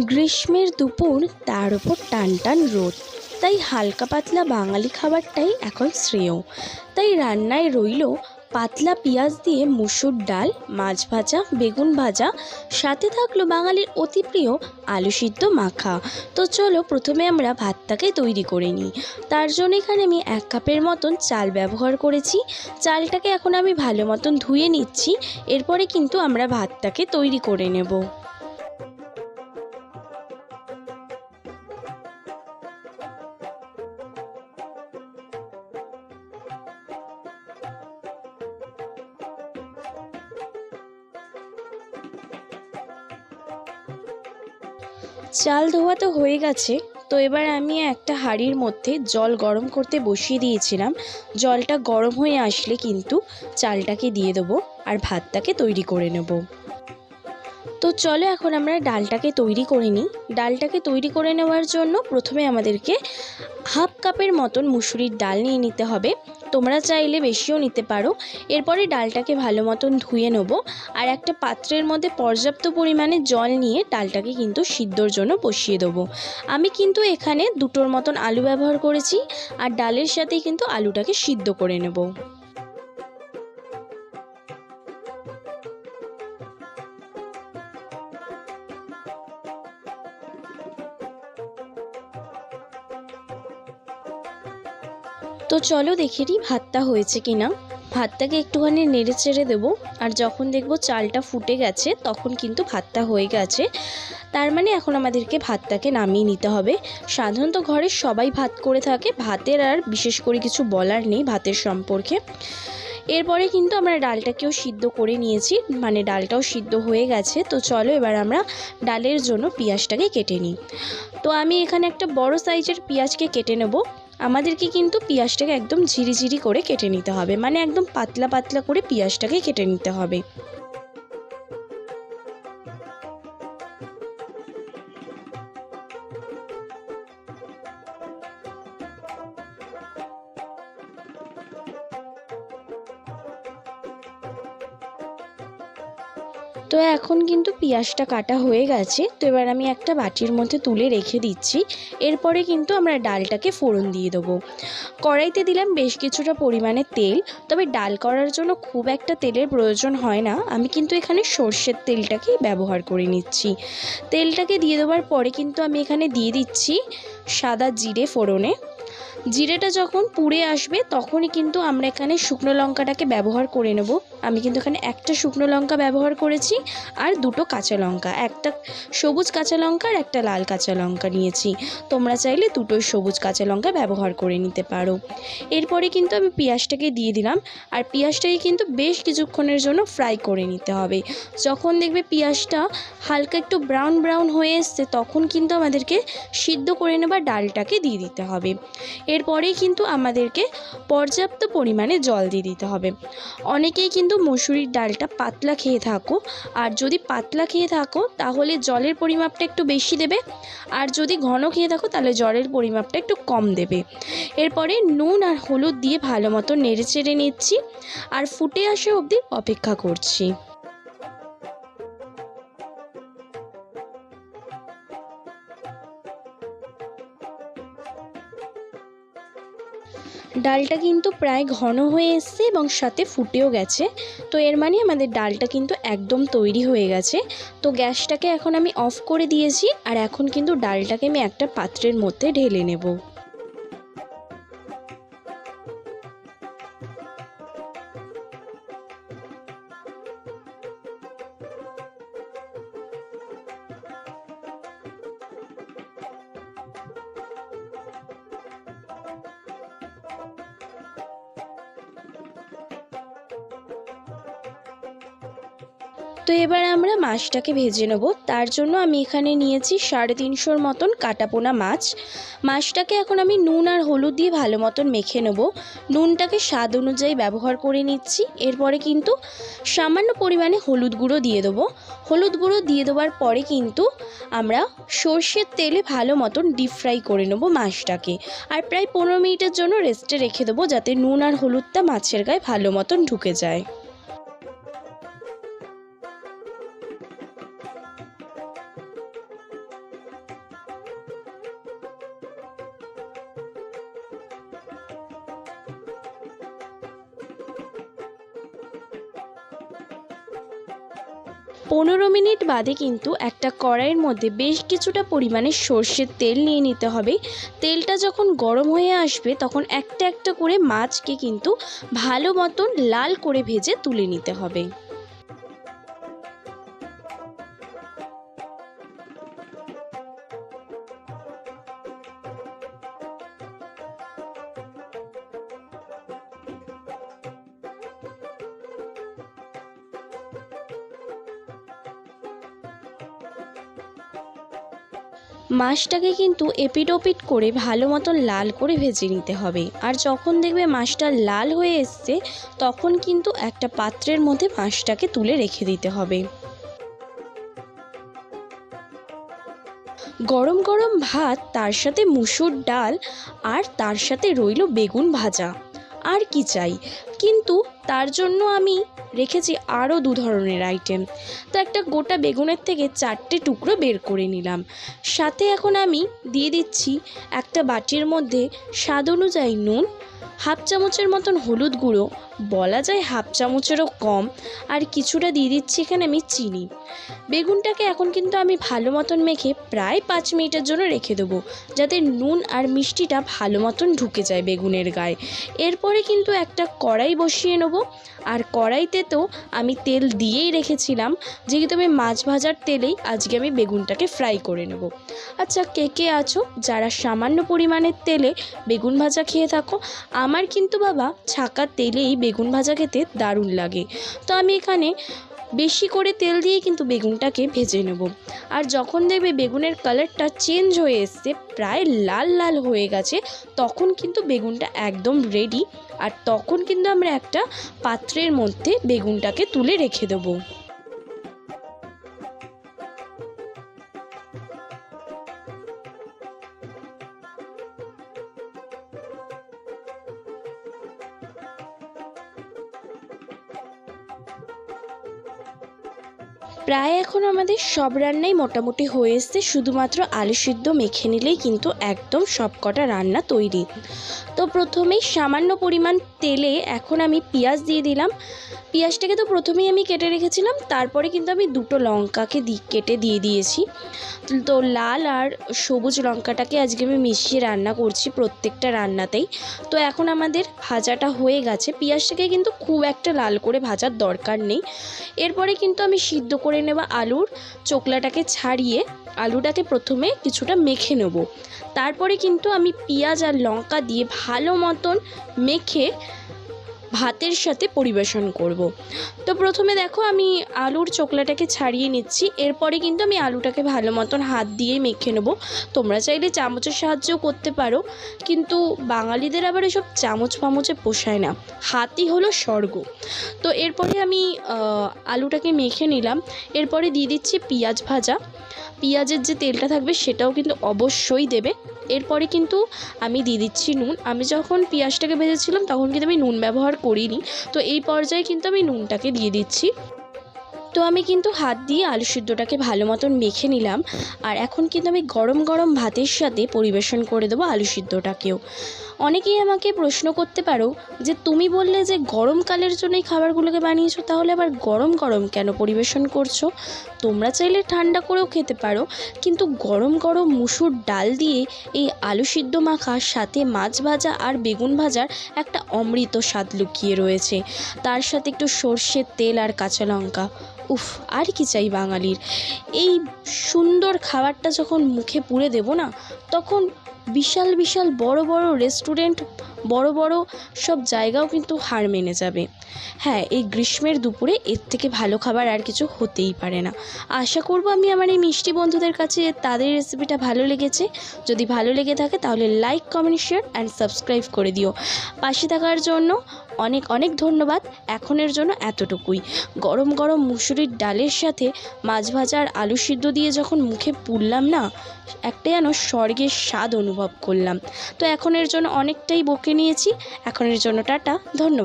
গ্রীষ্মের দুপুর, তার ওপর টান টান রোদ। তাই হালকা পাতলা বাঙালি খাবারটাই এখন শ্রেয়। তাই রান্নায় রইল পাতলা পেঁয়াজ দিয়ে মুসুর ডাল, মাছ ভাজা, বেগুন ভাজা। সাথে থাকল বাঙালির অতি প্রিয় আলু সিদ্ধ মাখা। তো চলো প্রথমে আমরা ভাতটাকে তৈরি করে নিই। তার জন্য এখানে আমি এক কাপের মতন চাল ব্যবহার করেছি। চালটাকে এখন আমি ভালো মতন ধুয়ে নিচ্ছি। এরপরে কিন্তু আমরা ভাতটাকে তৈরি করে নেব। চাল ধোয়া তো হয়ে গেছে, তো এবার আমি একটা হাঁড়ির মধ্যে জল গরম করতে বসিয়ে দিয়েছিলাম। জলটা গরম হয়ে আসলে কিন্তু চালটাকে দিয়ে দেবো আর ভাতটাকে তৈরি করে নেব। তো চলো এখন আমরা ডালটাকে তৈরি করে নিই। ডালটাকে তৈরি করে নেওয়ার জন্য প্রথমে আমাদেরকে হাফ কাপের মতন মুসুরির ডাল নিয়ে নিতে হবে। তোমরা চাইলে বেশিও নিতে পারো। এরপরে ডালটাকে ভালো মতন ধুয়ে নেব আর একটা পাত্রের মধ্যে পর্যাপ্ত পরিমাণে জল নিয়ে ডালটাকে কিন্তু সিদ্ধর জন্য বসিয়ে দেবো। আমি কিন্তু এখানে দুটোর মতন আলু ব্যবহার করেছি আর ডালের সাথেই কিন্তু আলুটাকে সিদ্ধ করে নেব। তো চলো দেখে নিই ভাতটা হয়েছে কি না ভাতটাকে একটুখানি নেড়ে চেড়ে দেবো। আর যখন দেখব চালটা ফুটে গেছে, তখন কিন্তু ভাতটা হয়ে গেছে। তার মানে এখন আমাদেরকে ভাতটাকে নামিয়ে নিতে হবে। সাধারণত ঘরে সবাই ভাত করে থাকে। ভাতের আর বিশেষ করে কিছু বলার নেই ভাতের সম্পর্কে। এরপরে কিন্তু আমরা ডালটাকেও সিদ্ধ করে নিয়েছি। মানে ডালটাও সিদ্ধ হয়ে গেছে। তো চলো এবার আমরা ডালের জন্য পেঁয়াজটাকে কেটে নিই। তো আমি এখানে একটা বড় সাইজের পেঁয়াজকে কেটে নেব। আমাদেরকে কিন্তু পেঁয়াজটাকে একদম ঝিরিঝিরি করে কেটে নিতে হবে। মানে একদম পাতলা পাতলা করে পেঁয়াজটাকে কেটে নিতে হবে। এখন কিন্তু পেঁয়াজটা কাটা হয়ে গেছে, তো এবার আমি একটা বাটির মধ্যে তুলে রেখে দিচ্ছি। এরপরে কিন্তু আমরা ডালটাকে ফোড়ন দিয়ে দেবো। কড়াইতে দিলাম বেশ কিছুটা পরিমাণে তেল, তবে ডাল করার জন্য খুব একটা তেলের প্রয়োজন হয় না। আমি কিন্তু এখানে সর্ষের তেলটাকেই ব্যবহার করে নিচ্ছি। তেলটাকে দিয়ে দেওয়ার পরে কিন্তু আমি এখানে দিয়ে দিচ্ছি সাদা জিরে ফোড়নে। জিরেটা যখন পুড়ে আসবে, তখনই কিন্তু আমরা এখানে শুকনো লঙ্কাটাকে ব্যবহার করে নেব। আমি কিন্তু এখানে একটা শুকনো লঙ্কা ব্যবহার করেছি আর দুটো কাঁচা লঙ্কা। একটা সবুজ কাঁচা লঙ্কা আর একটা লাল কাঁচা লঙ্কা নিয়েছি। তোমরা চাইলে দুটোই সবুজ কাঁচা লঙ্কা ব্যবহার করে নিতে পারো। এরপরে কিন্তু আমি পেঁয়াজটাকে দিয়ে দিলাম। আর পেঁয়াজটাকে কিন্তু বেশ কিছুক্ষণের জন্য ফ্রাই করে নিতে হবে। যখন দেখবে পেঁয়াজটা হালকা একটু ব্রাউন ব্রাউন হয়ে এসছে, তখন কিন্তু আমাদেরকে সিদ্ধ করে নেবার ডালটাকে দিয়ে দিতে হবে। এরপরেই কিন্তু আমাদেরকে পর্যাপ্ত পরিমাণে জল দিয়ে দিতে হবে। অনেকেই কিন্তু মসুরির ডালটা পাতলা খেয়ে থাকো, আর যদি পাতলা খেয়ে থাকো, তাহলে জলের পরিমাপটা একটু বেশি দেবে, আর যদি ঘন খেয়ে থাকো, তাহলে জলের পরিমাপটা একটু কম দেবে। এরপরে নুন আর হলুদ দিয়ে ভালো মতো নেড়ে চেড়ে নিচ্ছি, আর ফুটে আসা অবধি অপেক্ষা করছি। ডালটা কিন্তু প্রায় ঘন হয়ে এসছে এবং সাথে ফুটেও গেছে। তো এর মানে আমাদের ডালটা কিন্তু একদম তৈরি হয়ে গেছে। তো গ্যাসটাকে এখন আমি অফ করে দিয়েছি আর এখন কিন্তু ডালটাকে আমি একটা পাত্রের মধ্যে ঢেলে নেব। তো এবার আমরা মাছটাকে ভেজে নেব। তার জন্য আমি এখানে নিয়েছি সাড়ে তিনশোর মতন কাটাপোনা মাছ। মাছটাকে এখন আমি নুন আর হলুদ দিয়ে ভালো মতন মেখে নেব। নুনটাকে স্বাদ অনুযায়ী ব্যবহার করে নিচ্ছি। এরপরে কিন্তু সামান্য পরিমাণে হলুদ গুঁড়ো দিয়ে দেবো। হলুদ গুঁড়ো দিয়ে দেওয়ার পরে কিন্তু আমরা সর্ষের তেলে ভালো মতন ডিপ ফ্রাই করে নেব মাছটাকে। আর প্রায় পনেরো মিনিটের জন্য রেস্টে রেখে দেবো যাতে নুন আর হলুদটা মাছের গায়ে ভালো মতন ঢুকে যায়। পনেরো মিনিট বাদে কিন্তু একটা কড়াইয়ের মধ্যে বেশ কিছুটা পরিমাণে সর্ষের তেল নিয়ে নিতে হবে। তেলটা যখন গরম হয়ে আসবে, তখন একটা একটা করে মাছকে কিন্তু ভালো মতন লাল করে ভেজে তুলে নিতে হবে। মাছটাকে কিন্তু এপিট ওপিট করে ভালো মতন লাল করে ভেজে নিতে হবে। আর যখন দেখবে মাছটা লাল হয়ে এসছে, তখন কিন্তু একটা পাত্রের মধ্যে মাছটাকে তুলে রেখে দিতে হবে। গরম গরম ভাত, তার সাথে মুসুর ডাল, আর তার সাথে রইল বেগুন ভাজা। আর কি চাই? কিন্তু তার জন্য আমি রেখেছি আরও দু ধরনের আইটেম তো একটা গোটা বেগুনের থেকে চারটে টুকরো বের করে নিলাম। সাথে এখন আমি দিয়ে দিচ্ছি একটা বাটির মধ্যে স্বাদ অনুযায়ী নুন, হাফ চামচের মতন হলুদ গুঁড়ো বলা যায় হাফ চামচেরও কম, আর কিছুটা দিয়ে দিচ্ছি এখানে আমি চিনি। বেগুনটাকে এখন কিন্তু আমি ভালো মতন মেখে প্রায় পাঁচ মিনিটের জন্য রেখে দেবো, যাতে নুন আর মিষ্টিটা ভালো মতন ঢুকে যায় বেগুনের গায়ে। এরপরে কিন্তু একটা কড়াই বসিয়ে নেব, আর কড়াইতে তো আমি তেল দিয়েই রেখেছিলাম, যেহেতু আমি মাছ ভাজার তেলেই আজকে আমি বেগুনটাকে ফ্রাই করে নেব। আচ্ছা কে কে আছো? যারা সামান্য পরিমাণের তেলে বেগুন ভাজা খেয়ে থাকো, আমার কিন্তু বাবা ছাকা তেলেই বেগুন ভাজা খেতে দারুণ লাগে। তো আমি এখানে বেশি করে তেল দিয়ে কিন্তু বেগুনটাকে ভেজে নেব। আর যখন দেখবে বেগুনের কালারটা চেঞ্জ হয়ে এসছে, প্রায় লাল লাল হয়ে গেছে, তখন কিন্তু বেগুনটা একদম রেডি আর তখন কিন্তু আমরা একটা পাত্রের মধ্যে বেগুনটাকে তুলে রেখে দেবো। প্রায় এখন আমাদের সব রান্নাই মোটামুটি হয়ে এসছে, শুধুমাত্র আলু সিদ্ধ মেখে নিলেই কিন্তু একদম সব কটা রান্না তৈরি। তো প্রথমেই সামান্য পরিমাণ তেলে এখন আমি পেঁয়াজ দিয়ে দিলাম। পেঁয়াজটাকে তো প্রথমেই আমি কেটে রেখেছিলাম, তারপরে কিন্তু আমি দুটো লঙ্কাকে দি, কেটে দিয়ে দিয়েছি। তো লাল আর সবুজ লঙ্কাটাকে আজকে আমি মিশিয়ে রান্না করছি প্রত্যেকটা রান্নাতেই। তো এখন আমাদের ভাজাটা হয়ে গেছে। পেঁয়াজটাকে কিন্তু খুব একটা লাল করে ভাজার দরকার নেই। এরপরে কিন্তু আমি সিদ্ধ করে নেওয়া আলুর চোকলাটাকে ছাড়িয়ে আলুটাকে প্রথমে কিছুটা মেখে নেব। তারপরে কিন্তু আমি পেঁয়াজ আর লঙ্কা দিয়ে ভালো মতন মেখে ভাতের সাথে পরিবেশন করব। তো প্রথমে দেখো আমি আলুর চোকলাটাকে ছাড়িয়ে নিচ্ছি। এরপরে কিন্তু আমি আলুটাকে ভালো মতন হাত দিয়ে মেখে নেব। তোমরা চাইলে চামচের সাহায্যও করতে পারো। কিন্তু বাঙালিদের আবার এসব চামচ ফামচে পোষায় না। হাতই হলো স্বর্গ। তো এরপরে আমি আলুটাকে মেখে নিলাম। এরপরে দিয়ে দিচ্ছি পেঁয়াজ ভাজা। পেঁয়াজের যে তেলটা থাকবে সেটাও কিন্তু অবশ্যই দেবে। এরপরে কিন্তু আমি দিয়ে দিচ্ছি নুন। আমি যখন পেঁয়াজটাকে ভেজেছিলাম তখন কিন্তু আমি নুন ব্যবহার করিনি। তো এই পর্যায়ে কিন্তু আমি নুনটাকে দিয়ে দিচ্ছি। তো আমি কিন্তু হাত দিয়ে আলু সিদ্ধটাকে ভালো মতন মেখে নিলাম। আর এখন কিন্তু আমি গরম গরম ভাতের সাথে পরিবেশন করে দেবো আলু সিদ্ধটাকেও। অনেকেই আমাকে প্রশ্ন করতে পারো যে তুমি বললে যে গরমকালের জন্য এই খাবারগুলোকে বানিয়েছো, তাহলে আবার গরম গরম কেন পরিবেশন করছ? তোমরা চাইলে ঠান্ডা করেও খেতে পারো, কিন্তু গরম গরম মুসুর ডাল দিয়ে এই আলু সিদ্ধ মাখার সাথে মাছ ভাজা আর বেগুন ভাজার একটা অমৃত স্বাদ লুকিয়ে রয়েছে। তার সাথে একটু সর্ষের তেল আর কাঁচা লঙ্কা। উফ, আর কি চাই বাঙালির। এই সুন্দর খাবারটা যখন মুখে পুরে দেবো না, তখন বিশাল বিশাল বড় বড় রেস্টুরেন্ট বড় বড় সব জায়গাও কিন্তু হার মেনে যাবে। হ্যাঁ এই গ্রীষ্মের দুপুরে এর থেকে ভালো খাবার আর কিছু হতেই পারে না। আশা করব আমি আমার এই মিষ্টি বন্ধুদের কাছে তাদের রেসিপিটা ভালো লেগেছে। যদি ভালো লেগে থাকে তাহলে like comment share and subscribe করে দিও। পাশে থাকার জন্য অনেক অনেক ধন্যবাদ। এখনের জন্য এতটুকুই। গরম গরম মুসুরির ডালের সাথে মাছ ভাজা আর আলু সিদ্ধ দিয়ে যখন মুখে পুরলাম না, একটা যেন স্বর্গের স্বাদ অনুভব করলাম। তো এখনের জন্য অনেকটাই বকে নিয়েছি। এখনের জন্য টাটা ধন্যবাদ।